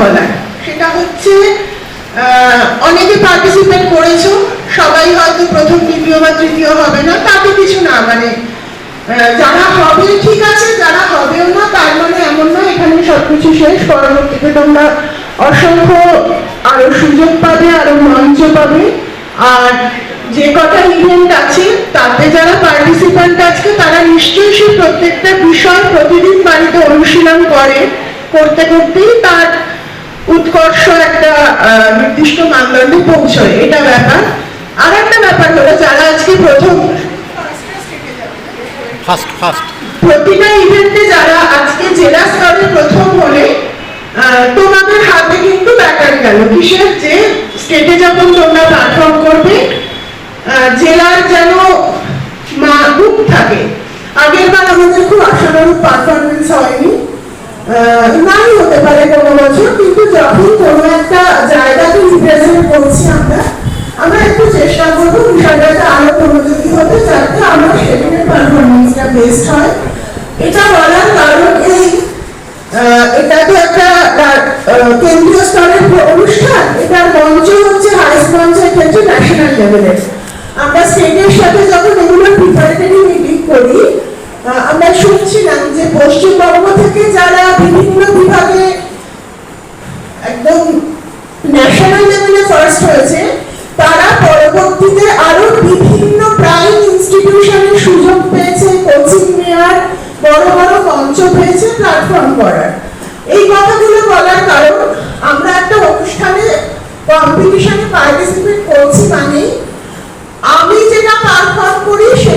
বলার। সেটা হচ্ছে অনেকে পার্টিসিপেট করেছ, সবাই হয়তো প্রথম দ্বিতীয় বা তৃতীয় হবে না, তাতে কিছু না মানে যারা হবে, ঠিক আছে, যারা হবেও না, তার মানে এমন না, এখানে সবকিছু শেষ, পরবর্তীতে তোমরা অসংখ্য আরও সুযোগ পাবে, আরও মঞ্চ পাবে, আর যে কটা ইভেন্ট আছে, তাতে যারা পার্টিসিপেন্ট আজকে, তারা নিশ্চয়ই সে প্রত্যেকটা বিষয় প্রতিদিন বাড়িতে অনুশীলন করে, করতে করতেই তার উৎকর্ষ একটা নির্দিষ্ট মানদণ্ডে পৌঁছয় এটা ব্যাপার। আর একটা ব্যাপার হলো যারা আজকে প্রথম ফার্স্ট ফার্স্ট প্রতিটা ইভেন্টে যারা আজকে জেলা স্তরে প্রথম হলে তোমাদের হাতে কিন্তু ব্যাটার গেল। কিসের? যে স্টেটে যখন তোমরা পারফর্ম করবে জেলার যেন মুখ থাকে। আগের বার আমাদের খুব আশানুরূপ পারফরমেন্স হয়নি। নাই হতে পারে কোনো বছর, কিন্তু যখন কোনো একটা জায়গাকে রিপ্রেজেন্ট করছি আমরা আমরা একটু চেষ্টা করব বিষয়টাকে আরও মনোযোগী হতে, যাতে আমরা সেদিনের পারফরমেন্সটা বেস্ট হয়। এটা বলার কারণ এই এটা তো একটা কেন্দ্রীয় স্তরের অনুষ্ঠান, এটার মঞ্চ হচ্ছে হাইস্ট মঞ্চের ক্ষেত্রে ন্যাশনাল লেভেলের আমরা স্টেটের সাথে যখন এগুলো প্রিপারেটরি মিটিং করি আমরা শুনছিলাম যে পশ্চিমবঙ্গ থেকে ন্যাশনাল লেভেলে ফার্স্ট হয়েছে। তারা পরবর্তীতে আরও বিভিন্ন প্রাইম সুযোগ পেয়েছে কোচিং নেওয়ার বড় বড় মঞ্চ পেয়েছে প্ল্যাটফর্ম করার। এই কথাগুলো বলার কারণ, আমরা একটা অনুষ্ঠানে কম্পিটিশনে পার্টিসিপেট করছি মানে আমি যেটা পারফর্ম করি, সেটা